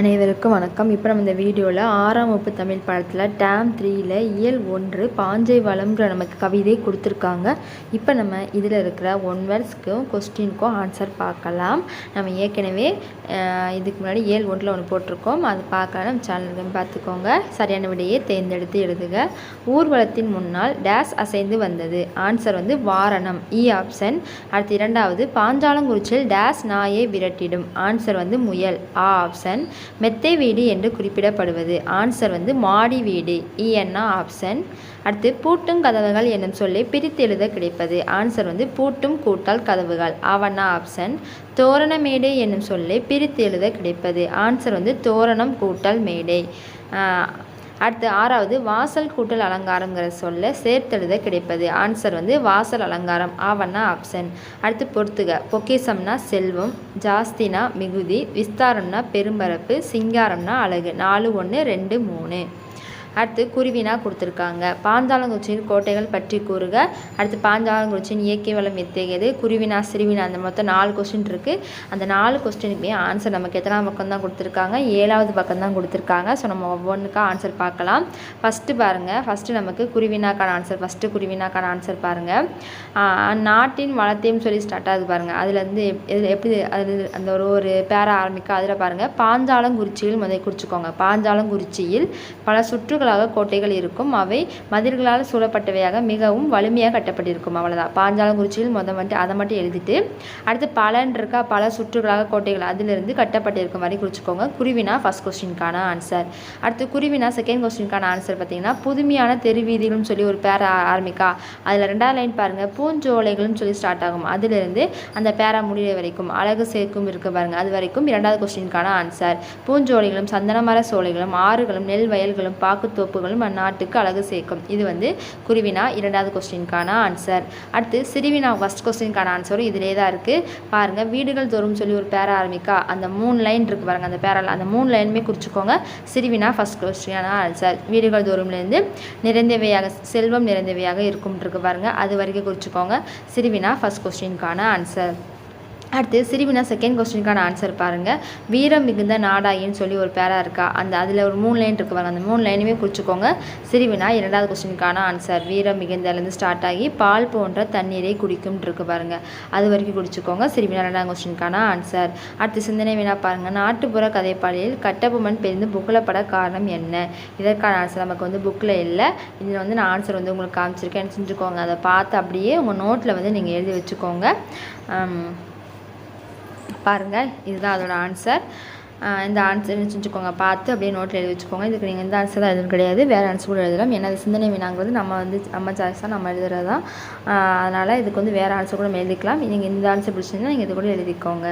அனைவருக்கும் வணக்கம். இப்போ நம்ம இந்த வீடியோவில் ஆறாம் வகுப்பு தமிழ் பாடத்தில் டேம் த்ரீயில் இயல் ஒன்று பாஞ்சை வளம்ங்கிற நமக்கு கவிதை கொடுத்துருக்காங்க. இப்போ நம்ம இதில் இருக்கிற ஒன் வேர்ட்ஸ்க்கும் கொஸ்டினுக்கும் ஆன்சர் பார்க்கலாம். நம்ம ஏற்கனவே இதுக்கு முன்னாடி இயல் ஒன்றில் ஒன்று போட்டிருக்கோம். அது பார்க்கலாம் நம்ம சேனலுக்கு பார்த்துக்கோங்க. சரியான விடையை தேர்ந்தெடுத்து எழுதுக. ஊர்வலத்தின் முன்னால் டேஸ் அசைந்து வந்தது. ஆன்சர் வந்து வாரணம். E இ ஆப்ஷன் அடுத்து இரண்டாவது பாஞ்சாலங்குறிச்சியில் டேஸ் நாயை விரட்டிடும். ஆன்சர் வந்து முயல். ஆ ஆப்ஷன் மெத்தை வீடு என்று குறிப்பிடப்படுவது. ஆன்சர் வந்து மாடி வீடு. இஎன்னா ஆப்ஷன் அடுத்து பூட்டும் கதவுகள் என்னும் சொல்லை பிரித்து எழுத கிடைப்பது. ஆன்சர் வந்து பூட்டும் கூட்டல் கதவுகள். அவனா ஆப்ஷன் தோரண மேடை என்னும் சொல்லை பிரித்து எழுத கிடைப்பது. ஆன்சர் வந்து தோரணம் கூட்டல் மேடை. அடுத்து ஆறாவது வாசல் கூட்டல் அலங்காரங்கிற சொல்ல சேர்த்தெழுத கிடைப்பது. ஆன்சர் வந்து வாசல் அலங்காரம் ஆவன்னா ஆப்ஷன் அடுத்து பொறுத்துக பொக்கிசம்னா செல்வம் ஜாஸ்தினா மிகுதி விஸ்தாரம்னா பெரும்பரப்பு சிங்காரம்னா அழகு. நாலு ஒன்று ரெண்டு மூணு. அடுத்து குருவினா கொடுத்துருக்காங்க. பாஞ்சாலங்குறிச்சியின் கோட்டைகள் பற்றி கூறுக. அடுத்து பாஞ்சாலங்குறிச்சியின் இயற்கை வளம் எத்தகையது? குருவினா சிறுவினா அந்த மொத்தம் நாலு கொஸ்டின் இருக்குது அந்த நாலு கொஸ்டினுக்குமே ஆன்சர் நமக்கு எத்தனாம் பக்கம் தான் கொடுத்துருக்காங்க? ஏழாவது பக்கம் தான் கொடுத்துருக்காங்க. ஸோ நம்ம ஒவ்வொன்றுக்கா ஆன்சர் பார்க்கலாம். ஃபஸ்ட்டு பாருங்கள் ஃபஸ்ட்டு நமக்கு குருவினாக்கான ஆன்சர் ஃபஸ்ட்டு குருவினாக்கான ஆன்சர் பாருங்கள் நாட்டின் வளத்தையும் சொல்லி ஸ்டார்ட் ஆகுது பாருங்கள் அதுலேருந்து எப்படி அது அந்த ஒரு ஒரு பேரா ஆரம்பிக்க அதில் பாருங்கள் பாஞ்சாலங்குறிச்சியில் முதல் குறிச்சிக்கோங்க. பாஞ்சாலங்குறிச்சியில் பல சுற்று சுற்றுகளாக கோட்டைகள் இருக்கும். அவை மதில்களால் சூழப்பட்டவையாக மிகவும் வலிமையாக கட்டப்பட்டிருக்கும். அவ்வளோதான் பாஞ்சாலங்குறிச்சியில் முத வந்துட்டு அதை மட்டும் எழுதிட்டு அடுத்து பலன் இருக்கா? பல சுற்றுகளாக கோட்டைகள் அதிலிருந்து கட்டப்பட்டிருக்கும் வரை குறிச்சிக்கோங்க. குருவினா ஃபஸ்ட் கொஸ்டினுக்கான ஆன்சர் அடுத்து குருவினா செகண்ட் கொஸ்டினுக்கான ஆன்சர் பார்த்தீங்கன்னா புதுமையான தெருவீதிகள்னு சொல்லி ஒரு பேரா ஆரம்பிக்கா? அதில் ரெண்டாவது லைன் பாருங்கள் பூஞ்சோலைகள்னு சொல்லி ஸ்டார்ட் ஆகும். அதிலிருந்து அந்த பேரா முடிகிற வரைக்கும் அழகு சேர்க்கும் இருக்க பாருங்கள் அது வரைக்கும் இரண்டாவது கொஸ்டினுக்கான ஆன்சர் பூஞ்சோலைகளும் சந்தனமர சோலைகளும் ஆறுகளும் நெல் வயல்களும் தோப்புகளும் அந்நாட்டுக்கு அழகு சேர்க்கும். இது வந்து குருவினா இரண்டாவது கொஸ்டினுக்கான ஆன்சர் அடுத்து சிறுவினா ஃபஸ்ட் கொஸ்டினுக்கான ஆன்சரும் இதிலே தான் இருக்குது பாருங்கள் வீடுகள் தோறும் சொல்லி ஒரு பேர ஆரம்பிக்கா? அந்த மூணு லைன் இருக்குது பாருங்க அந்த பேரால அந்த மூணு லைனுமே குறிச்சிக்கோங்க. சிறுவினா ஃபஸ்ட் கொஸ்டினான ஆன்சர் வீடுகள் தோறும்லேருந்து நிறைந்தவையாக செல்வம் நிறைந்தவையாக இருக்கும் இருக்கு அது வரைக்கும் குறிச்சிக்கோங்க. சிறுவினா ஃபஸ்ட் கொஸ்டினுக்கான ஆன்சர் அடுத்து சிறுவினா செகண்ட் கொஸ்டினுக்கான ஆன்சர் பாருங்கள் வீரம் மிகுந்த நாடாயின்னு சொல்லி ஒரு பேரா இருக்கா? அந்த அதில் ஒரு மூணு லைன் இருக்கு பாருங்க. அந்த மூணு லைனுமே குறிச்சிக்கோங்க. சிறுவினா இரண்டாவது கொஸ்டினுக்கான ஆன்சர் வீரம் மிகுந்தலேருந்து ஸ்டார்ட் ஆகி பால் போன்ற தண்ணீரை குடிக்கும் இருக்கு பாருங்க. அது வரைக்கும் குடிச்சிக்கோங்க. சிறுவினா ரெண்டாவது கொஸ்டினுக்கான ஆன்சர் அடுத்து சிந்தனை வினா பாருங்கள் நாட்டுப்புற கதைப்பாளியில் கட்டபொம்மன் பெரிந்து புகழப்பட காரணம் என்ன? இதற்கான ஆன்சர் நமக்கு வந்து புக்கில் இல்லை. இதில் வந்து நான் ஆன்சர் வந்து உங்களுக்கு காமிச்சிருக்கேன். செஞ்சுக்கோங்க அதை பார்த்து அப்படியே உங்கள் நோட்டில் வந்து நீங்கள் எழுதி வச்சுக்கோங்க. பாருங்கள் இதுதான் அதோட ஆன்சர் இந்த ஆன்சர் செஞ்சுக்கோங்க பார்த்து அப்படியே நோட்டில் எழுதி வச்சுக்கோங்க. இதுக்கு நீங்கள் இந்த ஆன்சர் தான் எதுவும் கிடையாது வேறு ஆன்சர் கூட எழுதலாம். ஏன்னா சிந்தனை வினாங்கிறது நம்ம வந்து நம்ம சாய்ஸ் தான் நம்ம எழுதுறது தான் அதனால் இதுக்கு வந்து வேறு ஆன்சர் கூட எழுதிக்கலாம். நீங்கள் இந்த ஆன்சர் பிடிச்சிருந்தா நீங்கள் இது கூட எழுதிக்கோங்க.